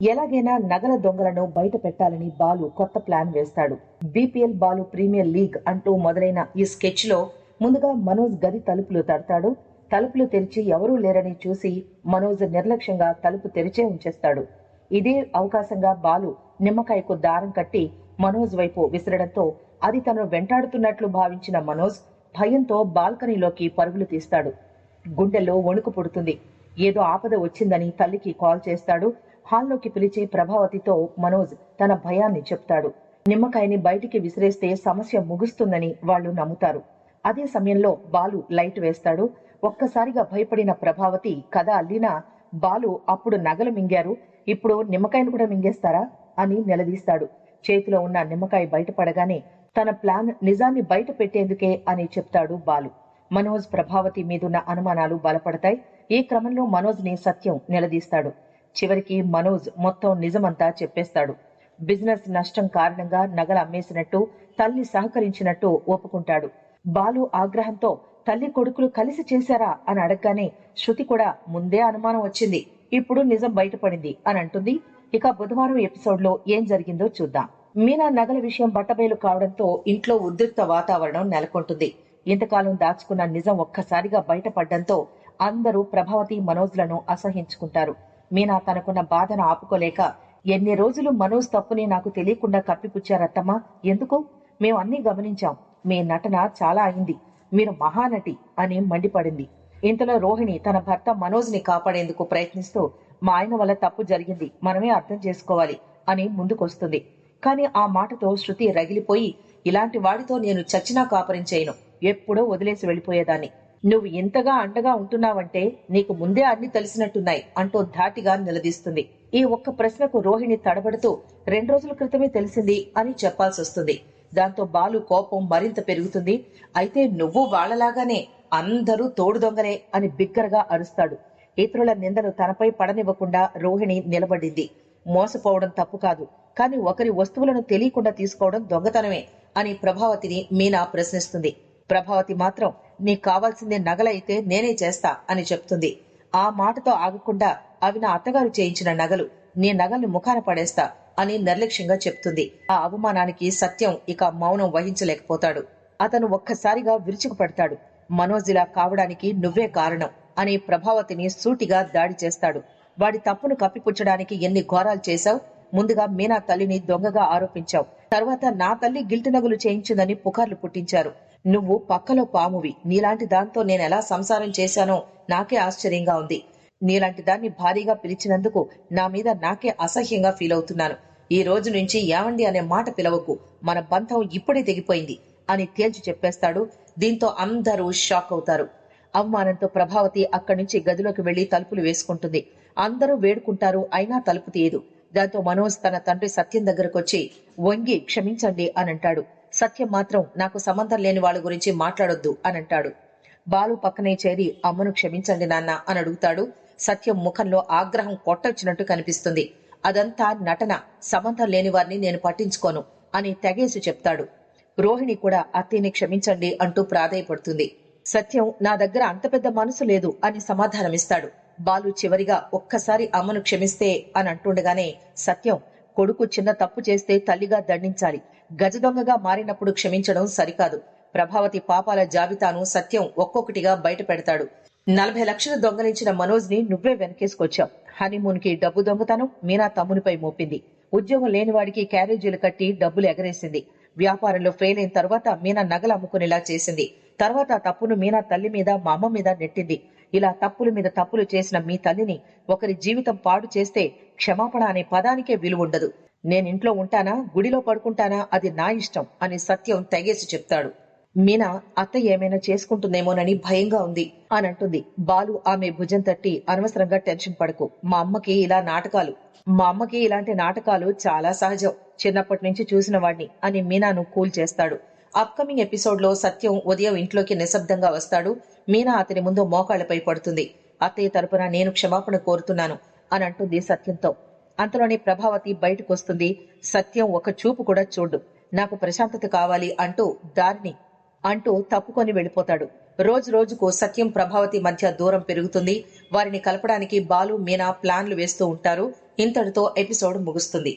ఎలాగైనా నగల దొంగలను బయట పెట్టాలని బాలు కొత్త ప్లాన్ వేస్తాడు. బీపీఎల్ బాలు ప్రీమియర్ లీగ్ అంటూ మొదలైన ఈ స్కెచ్లో ముందుగా మనోజ్ గది తలుపులు తడతాడు. తలుపులు తెరిచి ఎవరూ లేరని చూసి మనోజ్ నిర్లక్ష్యంగా తలుపు తెరిచే ఉంచేస్తాడు. ఇదే అవకాశంగా బాలు నిమ్మకాయకు దారం కట్టి మనోజ్ వైపు విసరడంతో అది తను వెంటాడుతున్నట్లు భావించిన మనోజ్ భయంతో బాల్కనీలోకి పరుగులు తీస్తాడు. గుండెల్లో వణుకు పుడుతుంది. ఏదో ఆపద వచ్చిందని తల్లికి కాల్ చేస్తాడు. హాల్లోకి పిలిచి ప్రభావతితో మనోజ్ తన భయాన్ని చెప్తాడు. నిమ్మకాయని బయటికి విసిరేస్తే సమస్య ముగుస్తుందని వాళ్ళు నమ్ముతారు. అదే సమయంలో బాలు లైట్ వేస్తాడు. ఒక్కసారిగా భయపడిన ప్రభావతి కథ అల్లినా బాలు అప్పుడు నగలు మింగారు. ఇప్పుడు నిమ్మకాయను కూడా మింగేస్తారా? అని నిలదీస్తాడు. చేతిలో ఉన్న నిమ్మకాయ బయటపడగానే తన ప్లాన్ నిజాన్ని బయట పెట్టేందుకే అని చెప్తాడు బాలు. మనోజ్ ప్రభావతి మీదున్న అనుమానాలు బలపడతాయి. ఈ క్రమంలో మనోజ్ని సత్యం నిలదీస్తాడు. చివరికి మనోజ్ మొత్తం నిజమంతా చెప్పేస్తాడు. బిజినెస్ నష్టం కారణంగా నగలు అమ్మేసినట్టు తల్లి సహకరించినట్టు ఒప్పుకుంటాడు. బాలు ఆగ్రహంతో తల్లి కొడుకులు కలిసి చేశారా? అని అడగగానే శృతి కూడా ముందే అనుమానం వచ్చింది. ఇప్పుడు నిజం బయటపడింది అని అంటుంది. ఇక బుధవారం ఎపిసోడ్లో ఏం జరిగిందో చూద్దాం. మీనా నగల విషయం బట్టబయలు కావడంతో ఇంట్లో ఉద్రిక్త వాతావరణం నెలకొంటుంది. ఇంతకాలం దాచుకున్న నిజం ఒక్కసారిగా బయటపడడంతో అందరూ ప్రభావతి మనోజ్లను అసహించుకుంటారు. మీనా తనకున్న బాధను ఆపుకోలేక ఎన్ని రోజులు మనోజ్ తప్పుని నాకు తెలియకుండా కప్పిపుచ్చారత్తమ్మా? ఎందుకు? మేము అన్ని గమనించాం. మీ నటన చాలా అయింది. మీరు మహానటి అని మండిపడింది. ఇంతలో రోహిణి తన భర్త మనోజ్ని కాపాడేందుకు ప్రయత్నిస్తూ మా ఆయన వల్ల తప్పు జరిగింది. మనమే అర్థం చేసుకోవాలి అని ముందుకొస్తుంది. కానీ ఆ మాటతో శృతి రగిలిపోయి ఇలాంటి వాడితో నేను చచ్చినా కాపరించేయను ఎప్పుడో వదిలేసి వెళ్ళిపోయేదాన్ని. నువ్వు ఇంతగా అండగా ఉంటున్నావంటే నీకు ముందే అన్ని తెలిసినట్టున్నాయి అంటూ ధాటిగా నిలదీస్తుంది. ఈ ఒక్క ప్రశ్నకు రోహిణి తడబడుతూ రెండు రోజుల క్రితమే తెలిసింది అని చెప్పాల్సి వస్తుంది దాంతో బాలు కోపం మరింత పెరుగుతుంది. అయితే నువ్వు వాళ్ళలాగానే అందరూ తోడు దొంగలే అని బిగ్గరగా అరుస్తాడు. ఇతరుల నిందలు తనపై పడనివ్వకుండా రోహిణి నిలబడింది. మోసపోవడం తప్పు కాదు. కానీ ఒకరి వస్తువులను తెలియకుండా తీసుకోవడం దొంగతనమే అని ప్రభావతిని మీనా ప్రశ్నిస్తుంది. ప్రభావతి మాత్రం నీకు కావాల్సిందే నగలైతే నేనే చేస్తా అని చెప్తుంది. ఆ మాటతో ఆగకుండా అవి నా అత్తగారు చేయించిన నగలు నీ నగల్ని ముఖాన పడేస్తా అని నిర్లక్ష్యంగా చెప్తుంది. ఆ అవమానానికి సత్యం ఇక మౌనం వహించలేకపోతాడు. అతను ఒక్కసారిగా విరుచుకుపడతాడు మనోజ్ ఇలా కావడానికి నువ్వే కారణం అని ప్రభావతిని సూటిగా దాడి చేస్తాడు. వాడి తప్పును కప్పిపుచ్చడానికి ఎన్ని ఘోరాలు చేశావు? ముందుగా మీనా తల్లిని దొంగగా ఆరోపించావు. తర్వాత నా తల్లి గిల్టి నగులు చేయించిందని పుకార్లు పుట్టించారు. నువ్వు పక్కలో పామువి. నీలాంటి దాంతో నేను ఎలా సంసారం చేశానో నాకే ఆశ్చర్యంగా ఉంది. నీలాంటి దాన్ని భారీగా పిలిచినందుకు నా మీద నాకే అసహ్యంగా ఫీల్ అవుతున్నాను. ఈ రోజు నుంచి ఏమండి అనే మాట పిలవకు. మన బంధం ఇప్పుడే తెగిపోయింది అని తేల్చి చెప్పేస్తాడు. దీంతో అందరూ షాక్ అవుతారు. అవమానంతో ప్రభావతి అక్కడి నుంచి గదిలోకి వెళ్ళి తలుపులు వేసుకుంటుంది. అందరూ వేడుకుంటారు అయినా తలుపు తీయదు. దాంతో మనోజ్ తన తండ్రి సత్యం దగ్గరకొచ్చి వంగి క్షమించండి అని అంటాడు సత్యం మాత్రం నాకు సంబంధం లేని వాళ్ళ గురించి మాట్లాడొద్దు అని అంటాడు బాలు పక్కనే చేరి అమ్మను క్షమించండి నాన్న అని అడుగుతాడు. సత్యం ముఖంలో ఆగ్రహం కొట్టొచ్చినట్టు కనిపిస్తుంది. అదంతా నటన సంబంధం లేని వారిని నేను పట్టించుకోను అని తెగేసి చెప్తాడు. రోహిణి కూడా అత్తయ్యని క్షమించండి అంటూ ప్రాధాయపడుతుంది. సత్యం నా దగ్గర అంత పెద్ద మనసు లేదు అని సమాధానమిస్తాడు. బాలు చివరిగా ఒక్కసారి అమ్మను క్షమిస్తే అని అంటుండగానే సత్యం కొడుకు చిన్న తప్పు చేస్తే తల్లిగా దండించాలి. గజ దొంగగా మారినప్పుడు క్షమించడం సరికాదు. ప్రభావతి పాపాల జాబితాను సత్యం ఒక్కొక్కటిగా బయట పెడతాడు. నలభై లక్షలు దొంగలించిన మనోజ్ని నువ్వే వెనకేసుకొచ్చావు. హనీమూన్కి డబ్బు దొంగతనం మీనా తమ్మునిపై మోపింది. ఉద్యోగం లేని వాడికి క్యారేజీలు కట్టి డబ్బులు ఎగరేసింది. వ్యాపారంలో ఫెయిల్ అయిన తర్వాత మీనా నగలు అమ్ముకునేలా చేసింది. తర్వాత తప్పును మీనా తల్లి మీద మా అమ్మ మీద నెట్టింది. ఇలా తప్పుల మీద తప్పులు చేసిన మీ తల్లిని ఒకరి జీవితం పాడు చేస్తే క్షమాపణ అనే పదానికే విలువ ఉండదు. నేను ఇంట్లో ఉంటానా? గుడిలో పడుకుంటానా? అది నా ఇష్టం అని సత్యం తెగేసి చెప్తాడు. మీనా అత్త ఏమైనా చేసుకుంటుందేమోనని భయంగా ఉంది అని అంటుంది. బాలు ఆమె భుజం తట్టి అనవసరంగా టెన్షన్ పడకు. మా అమ్మకి ఇలా నాటకాలు. మా అమ్మకి ఇలాంటి నాటకాలు చాలా సహజం. చిన్నప్పటి నుంచి చూసిన వాడిని అని మీనాను కూల్ చేస్తాడు. అప్కమింగ్ ఎపిసోడ్లో సత్యం ఉదయం ఇంట్లోకి నిశ్శబ్దంగా వస్తాడు. మీనా అతని ముందు మోకాళ్ళపై పడుతుంది. అత్తయ్య తరపున నేను క్షమాపణ కోరుతున్నాను అని అంటుంది సత్యంతో. అంతలోనే ప్రభావతి బయటకు వస్తుంది. సత్యం ఒక చూపు కూడా చూడు. నాకు ప్రశాంతత కావాలి అంటూ దారిని అంటూ తప్పుకొని వెళ్ళిపోతాడు. రోజు రోజుకు సత్యం ప్రభావతి మధ్య దూరం పెరుగుతుంది. వారిని కలపడానికి బాలు మీనా ప్లాన్లు వేస్తూ ఉంటారు. ఇంతటితో ఎపిసోడ్ ముగుస్తుంది.